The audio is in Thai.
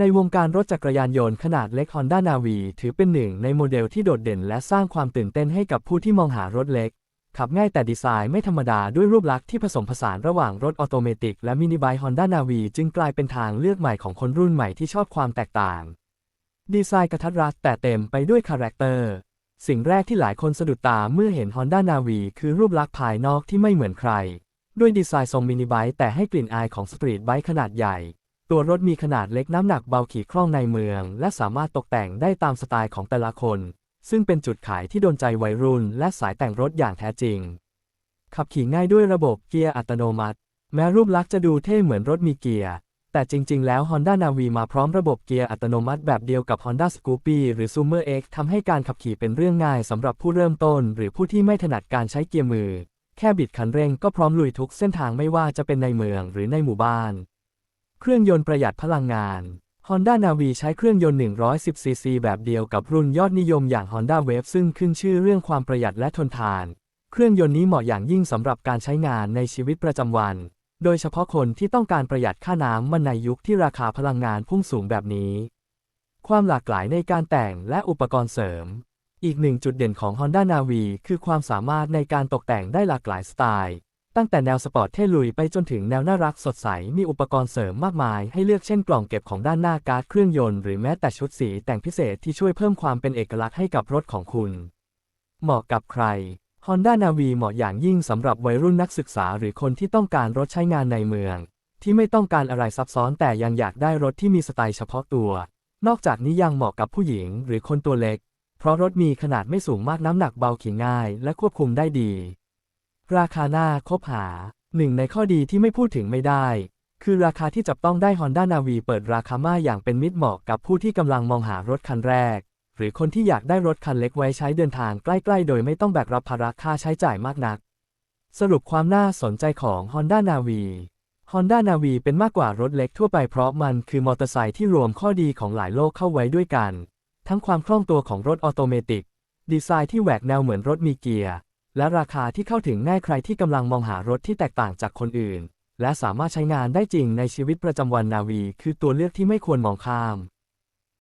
ในวงการรถจักรยานยนต์ขนาดเล็ก Honda Navi ถือเป็นหนึ่งในโมเดลที่โดดเด่นและสร้างความตื่นเต้นให้กับผู้ที่มองหารถเล็ก ขับง่ายแต่ดีไซน์ไม่ธรรมดาด้วยรูปลักษณ์ที่ผสมผสานระหว่างรถออโตเมติกและมินิไบค์ Honda Navi จึงกลายเป็นทางเลือกใหม่ของคนรุ่นใหม่ที่ชอบความแตกต่าง ดีไซน์กระทัดรัดแต่เต็มไปด้วยคาแรคเตอร์ สิ่งแรกที่หลายคนสะดุดตาเมื่อเห็น Honda Navi คือรูปลักษณ์ภายนอกที่ไม่เหมือนใคร ด้วยดีไซน์ทรงมินิบค์แต่ให้กลิ่นอายของสตรีทไบค์ขนาดใหญ่ ตัวรถมีขนาดเล็กน้ำหนักเบาขี่คล่องในเมือง และสามารถตกแต่งได้ตามสไตล์ของแต่ละคน ซึ่งเป็นจุดขายที่โดนใจวัยรุ่น และสายแต่งรถอย่างแท้จริง ขับขี่ง่ายด้วยระบบเกียร์อัตโนมัติ แม้รูปลักษณ์จะดูเท่เหมือนรถมีเกียร์ แต่จริง ๆ แล้ว Honda Navi มาพร้อมระบบเกียร์อัตโนมัติแบบเดียวกับ Honda Scoopy หรือ Zoomer X ทำให้การขับขี่เป็นเรื่องง่ายสำหรับผู้เริ่มต้น หรือผู้ที่ไม่ถนัดการใช้เกียร์มือ แค่บิดคันเร่งก็พร้อมลุยทุกเส้นทางไม่ว่าจะเป็นในเมืองหรือในหมู่บ้าน เครื่องยนต์ประหยัดพลังงาน Honda Navi ใช้เครื่องยนต์ 110ซีซีแบบเดียวกับรุ่นยอดนิยมอย่าง Honda Wave ซึ่งขึ้นชื่อเรื่องความประหยัดและทนทาน เครื่องยนต์นี้เหมาะอย่างยิ่งสำหรับการใช้งานในชีวิตประจำวัน โดยเฉพาะคนที่ต้องการประหยัดค่าน้ำมันในยุคที่ราคาพลังงานพุ่งสูงแบบนี้ ความหลากหลายในการแต่งและอุปกรณ์เสริม อีกหนึ่งจุดเด่นของ Honda Navi คือความสามารถในการตกแต่งได้หลากหลายสไตล์ ตั้งแต่แนวสปอร์ตเท่ลุยไปจนถึงแนวน่ารักสดใส มีอุปกรณ์เสริมมากมาย ให้เลือกเช่นกล่องเก็บของด้านหน้าการ์ดเครื่องยนต์หรือแม้แต่ชุดสีแต่งพิเศษที่ช่วยเพิ่มความเป็นเอกลักษณ์ให้กับรถของคุณ เหมาะกับใคร Honda Navi เหมาะอย่างยิ่งสำหรับวัยรุ่นนักศึกษาหรือคนที่ต้องการรถใช้งานในเมือง ที่ไม่ต้องการอะไรซับซ้อนแต่ยังอยากได้รถที่มีสไตล์เฉพาะตัว นอกจากนี้ยังเหมาะกับผู้หญิงหรือคนตัวเล็ก เพราะรถมีขนาดไม่สูงมากน้ำหนักเบาขี่ง่าย และควบคุมได้ดี ราคาหน้าคบหา หนึ่งในข้อดีที่ไม่พูดถึงไม่ได้ คือราคาที่จับต้องได้ Honda Navi เปิดราคามาอย่างเป็นมิตรเหมาะกับผู้ที่กำลังมองหารถคันแรก หรือคนที่อยากได้รถคันเล็กไว้ใช้เดินทางใกล้ๆ โดยไม่ต้องแบกรับภาระค่าใช้จ่ายมากนัก สรุปความน่าสนใจของ Honda Navi Honda Navi เป็นมากกว่ารถเล็กทั่วไปเพราะมันคือมอเตอร์ไซค์ที่รวมข้อดีของหลายโลกเข้าไว้ด้วยกัน ทั้งความคล่องตัวของรถออโตเมติก ดีไซน์ที่แหวกแนวเหมือนรถมีเกียร์ และราคาที่เข้าถึงง่ายใครที่กำลังมองหารถที่แตกต่างจากคนอื่น และสามารถใช้งานได้จริงในชีวิตประจำวันนาวี คือตัวเลือกที่ไม่ควรมองข้าม